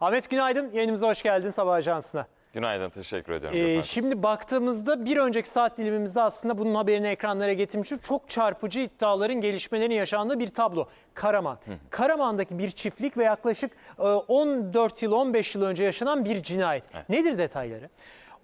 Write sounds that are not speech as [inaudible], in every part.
Ahmet günaydın. Yayınımıza hoş geldin Sabah Ajansı'na. Günaydın, teşekkür ediyorum. Ee, şimdi baktığımızda bir önceki saat dilimimizde aslında bunun haberini ekranlara getirmiştik. Çok çarpıcı iddiaların gelişmelerin yaşandığı bir tablo. Karaman. Karaman'daki bir çiftlik ve yaklaşık e, 14 yıl 15 yıl önce yaşanan bir cinayet. Nedir detayları?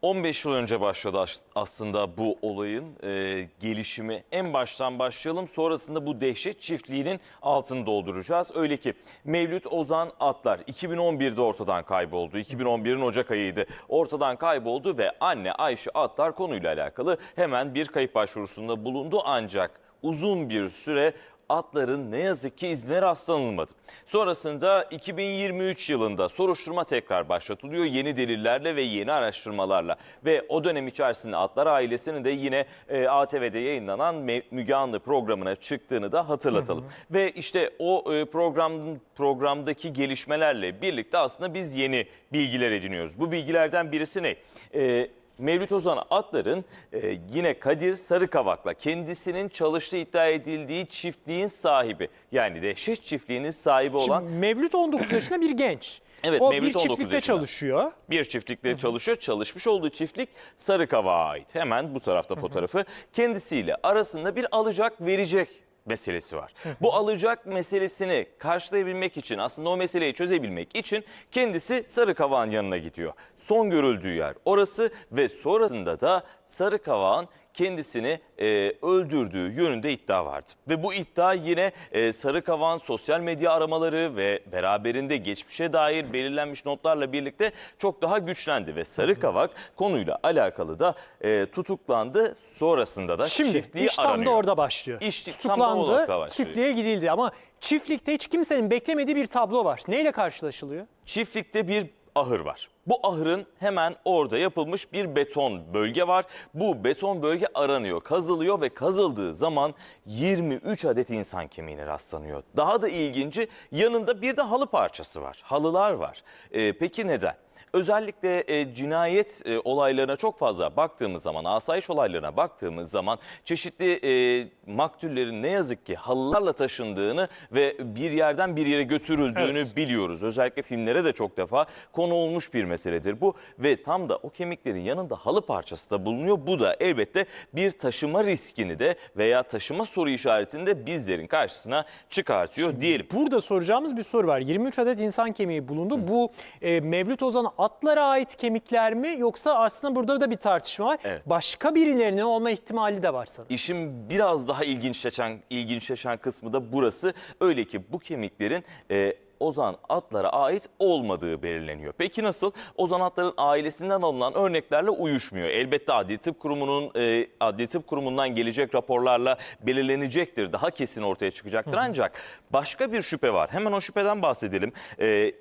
15 yıl önce başladı as- aslında bu olayın e, gelişimi. En baştan başlayalım, sonrasında bu dehşet çiftliğinin altını dolduracağız. Öyle ki Mevlüt Ozan Atlar 2011'de ortadan kayboldu. 2011'in Ocak ayıydı. Ortadan kayboldu ve anne Ayşe Atlar konuyla alakalı hemen bir kayıp başvurusunda bulundu ancak uzun bir süre atların ne yazık ki izine rastlanılmadı. Sonrasında 2023 yılında soruşturma tekrar başlatılıyor yeni delillerle ve yeni araştırmalarla. Ve o dönem içerisinde Atlar ailesinin de yine e, ATV'de yayınlanan Müge Anlı programına çıktığını da hatırlatalım. Ve işte o e, program programdaki gelişmelerle birlikte aslında biz yeni bilgiler ediniyoruz. Bu bilgilerden birisi ne? E, Mevlüt Ozan Atlar'ın e, yine Kadir Sarıkavak'la kendisinin çalıştığı iddia edildiği çiftliğin sahibi yani dehşet çiftliğinin sahibi olan Şimdi Mevlüt 19 yaşında bir genç. [laughs] Evet, o Mevlüt bir 19 çiftlikte çalışıyor. bir çiftlikte çalışıyor. Çalışmış olduğu çiftlik Sarıkavak'a ait. Hemen bu tarafta fotoğrafı. Kendisiyle arasında bir alacak verecek meselesi var. Bu alacak meselesini karşılayabilmek için aslında o meseleyi çözebilmek için kendisi Sarıkavak'ın yanına gidiyor. Son görüldüğü yer orası ve sonrasında da Sarıkavak'ın kendisini e, öldürdüğü yönünde iddia vardı. Ve bu iddia yine e, Sarıkavak'ın sosyal medya aramaları ve beraberinde geçmişe dair belirlenmiş notlarla birlikte çok daha güçlendi. Ve Sarıkavak konuyla alakalı da e, tutuklandı. Sonrasında da Şimdi çiftliği iş tam da aranıyor. orada başlıyor. İş tam da o Tutuklandı, başlıyor. çiftliğe gidildi ama çiftlikte hiç kimsenin beklemediği bir tablo var. Neyle karşılaşılıyor? Çiftlikte bir ahır var. Bu ahırın hemen orada yapılmış bir beton bölge var. Bu beton bölge aranıyor, kazılıyor ve kazıldığı zaman 23 adet insan kemiğine rastlanıyor. Daha da ilginci yanında bir de halı parçası var. Halılar var. Ee, peki neden? Özellikle e, cinayet e, olaylarına çok fazla baktığımız zaman, asayiş olaylarına baktığımız zaman çeşitli e, maktullerin ne yazık ki halılarla taşındığını ve bir yerden bir yere götürüldüğünü Evet. biliyoruz. Özellikle filmlere de çok defa konu olmuş bir meseledir bu ve tam da o kemiklerin yanında halı parçası da bulunuyor. Bu da elbette bir taşıma riskini de veya taşıma soru işaretini de bizlerin karşısına çıkartıyor diyelim. Burada soracağımız bir soru var. 23 adet insan kemiği bulundu. Bu e, Mevlüt Ozan atlara ait kemikler mi yoksa aslında burada da bir tartışma var. Evet. Başka birilerinin olma ihtimali de var sanırım. İşin biraz daha ilginçleşen, ilginçleşen kısmı da burası. Öyle ki bu kemiklerin e, Ozan Atlar'a ait olmadığı belirleniyor. Peki nasıl? Ozan Atlar'ın ailesinden alınan örneklerle uyuşmuyor. Elbette Adli Tıp Kurumu'nun e, Adli Tıp Kurumu'ndan gelecek raporlarla belirlenecektir. Daha kesin ortaya çıkacaktır. Ancak başka bir şüphe var. Hemen o şüpheden bahsedelim. E,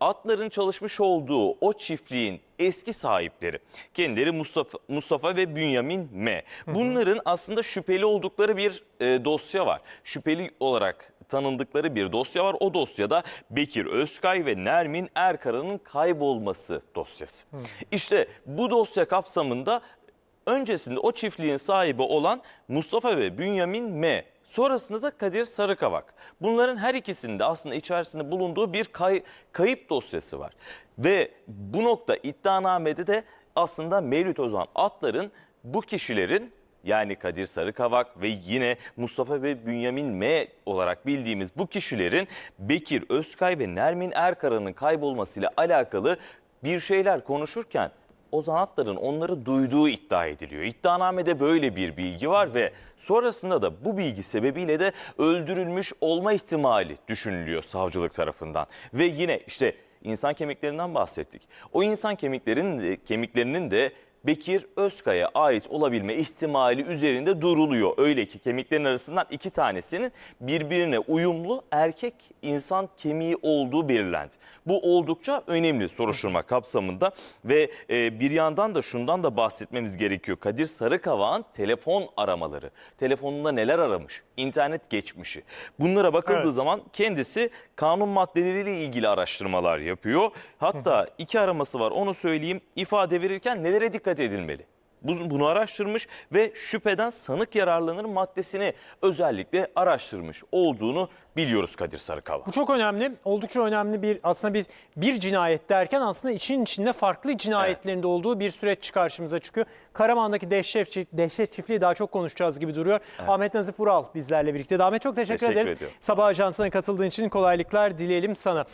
Atların çalışmış olduğu o çiftliğin eski sahipleri. Kendileri Mustafa, Mustafa ve Bünyamin M. Bunların aslında şüpheli oldukları bir e, dosya var. Şüpheli olarak tanındıkları bir dosya var. O dosyada Bekir Özkay ve Nermin Erkara'nın kaybolması dosyası. İşte bu dosya kapsamında öncesinde o çiftliğin sahibi olan Mustafa ve Bünyamin M. Sonrasında da Kadir Sarıkavak. Bunların her ikisinde aslında içerisinde bulunduğu bir kay- kayıp dosyası var. Ve bu nokta iddianamede de aslında Mevlüt Ozan Atlar'ın bu kişilerin yani Kadir Sarıkavak ve yine Mustafa ve Bünyamin M olarak bildiğimiz bu kişilerin Bekir Özkay ve Nermin Erkara'nın kaybolmasıyla alakalı bir şeyler konuşurken Ozan Atlar'ın onları duyduğu iddia ediliyor. İddianamede böyle bir bilgi var ve sonrasında da bu bilgi sebebiyle de öldürülmüş olma ihtimali düşünülüyor savcılık tarafından. Ve yine işte insan kemiklerinden bahsettik. O insan kemiklerinin de, kemiklerinin de Bekir Özkay'a ait olabilme ihtimali üzerinde duruluyor. Öyle ki kemiklerin arasından iki tanesinin birbirine uyumlu erkek insan kemiği olduğu belirlendi. Bu oldukça önemli soruşturma kapsamında ve e, bir yandan da şundan da bahsetmemiz gerekiyor. Kadir Sarıkavak'ın telefon aramaları, telefonunda neler aramış, internet geçmişi. Bunlara bakıldığı Evet. zaman kendisi kanun maddeleriyle ilgili araştırmalar yapıyor. Hatta iki araması var onu söyleyeyim. İfade verirken nelere dikkat edilmeli? bu- bunu araştırmış ve şüpheden sanık yararlanır maddesini özellikle araştırmış olduğunu biliyoruz Kadir Sarıkava. Bu çok önemli. Oldukça önemli bir aslında bir bir cinayet derken aslında için içinde farklı cinayetlerin de olduğu bir süreç karşımıza çıkıyor. Karaman'daki dehşet, dehşet çiftliği daha çok konuşacağız gibi duruyor. Ahmet Nazif Ural bizlerle birlikte. Ahmet çok teşekkür, Teşekkür ederiz. ediyorum. Sabah Ajansı'na katıldığın için kolaylıklar dileyelim sana.